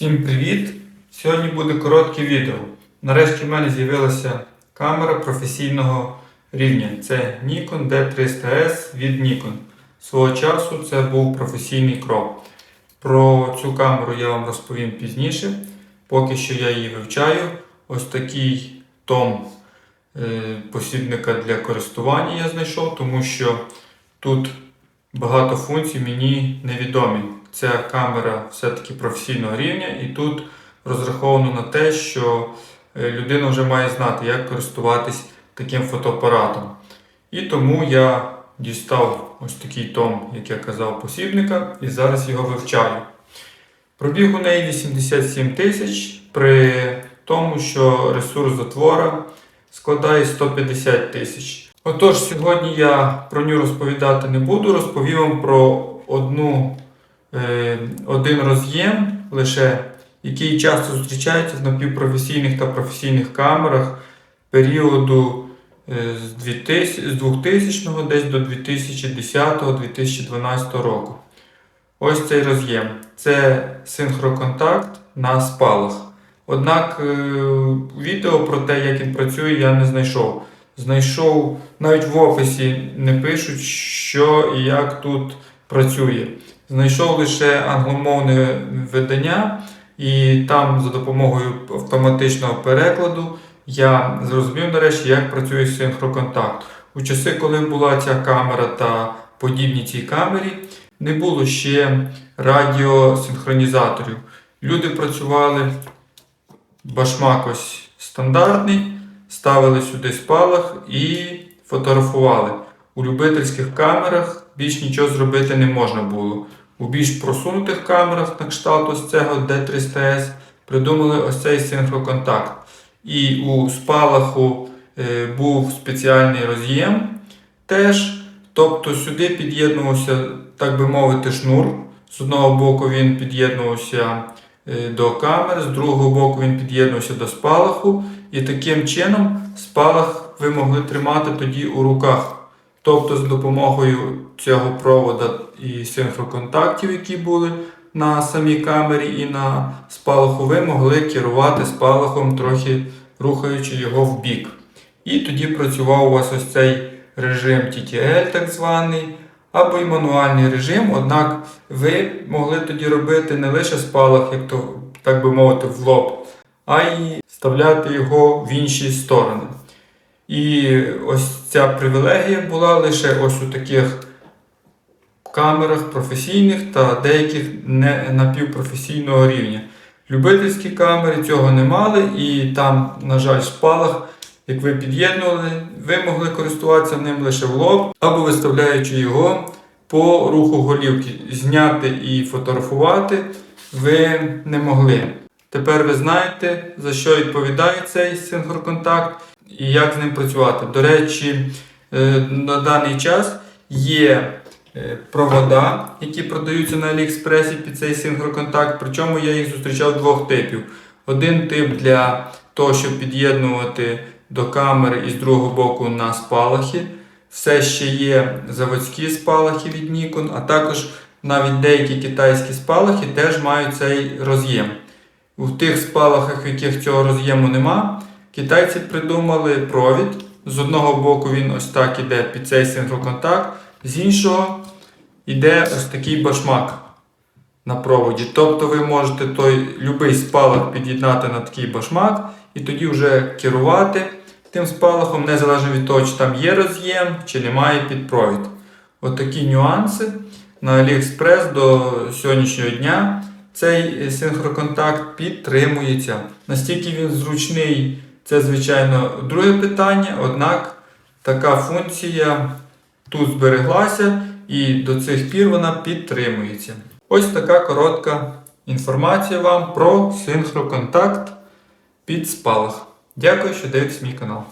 Всім привіт! Сьогодні буде коротке відео. Нарешті в мене з'явилася камера професійного рівня. Це Nikon D300S від Nikon. Свого часу це був професійний крок. Про цю камеру я вам розповім пізніше. Поки що я її вивчаю. Ось такий том е, посібника для користування я знайшов, тому що тут багато функцій мені невідомі. Ця камера все-таки професійного рівня, і тут розраховано на те, що е, людина вже має знати, як користуватись таким фотоапаратом. І тому я дістав ось такий том, як я казав, посібника, і зараз його вивчаю. Пробіг у неї 87 тисяч, при тому, що ресурс затвора складає 150 тисяч. Отож, сьогодні я про нього розповідати не буду, розповім вам про одну, е, один роз'єм, лише, який часто зустрічається в напівпрофесійних та професійних камерах періоду е, з 2000, з 2000 десь до 2010-2012 року. Ось цей роз'єм. Це синхроконтакт на спалах. Однак е, відео про те, як він працює, я не знайшов. Знайшов навіть в описі не пишуть, що і як тут працює. Знайшов лише англомовне видання, і там за допомогою автоматичного перекладу я зрозумів нарешті, як працює синхроконтакт. У часи, коли була ця камера та подібні цій камері, не було ще радіосинхронізаторів. Люди працювали башмак ось стандартний, ставили сюди спалах і фотографували. У любительських камерах більш нічого зробити не можна було. У більш просунутих камерах на кшталт ось цього D300S придумали ось цей синхроконтакт. І у спалаху е, був спеціальний роз'єм теж. Тобто сюди під'єднувався, так би мовити, шнур. З одного боку він під'єднувався до камери, з другого боку він під'єднувався до спалаху. І таким чином спалах ви могли тримати тоді у руках. Тобто з допомогою цього провода і синхроконтактів, які були на самій камері і на спалаху, ви могли керувати спалахом, трохи рухаючи його в бік. І тоді працював у вас ось цей режим TTL, так званий, або й мануальний режим. Однак ви могли тоді робити не лише спалах, як то, так би мовити, в лоб, а й вставляти його в інші сторони. І ось ця привілегія була лише ось у таких камерах професійних та деяких не напівпрофесійного рівня. Любительські камери цього не мали, і там, на жаль, спалах, як ви під'єднували, ви могли користуватися ним лише в лоб, або виставляючи його по руху голівки. Зняти і фотографувати ви не могли. Тепер ви знаєте, за що відповідає цей синхроконтакт і як з ним працювати. До речі, е, на даний час є е, провода, які продаються на Аліекспресі під цей синхроконтакт, причому я їх зустрічав двох типів. Один тип для того, щоб під'єднувати до камери і з другого боку на спалахи. Все ще є заводські спалахи від Nikon, а також навіть деякі китайські спалахи теж мають цей роз'єм. У тих спалахах, в яких цього роз'єму нема, китайці придумали провід. З одного боку він ось так іде під цей синхроконтакт, з іншого йде ось такий башмак на проводі. Тобто ви можете той любий спалах під'єднати на такий башмак і тоді вже керувати тим спалахом, незалежно від того, чи там є роз'єм, чи немає підпровід. Отакі нюанси на AliExpress до сьогоднішнього дня цей синхроконтакт підтримується. Настільки він зручний, це, звичайно, друге питання, однак така функція тут збереглася і до цих пір вона підтримується. Ось така коротка інформація вам про синхроконтакт під спалах. Дякую, що дивитесь мій канал.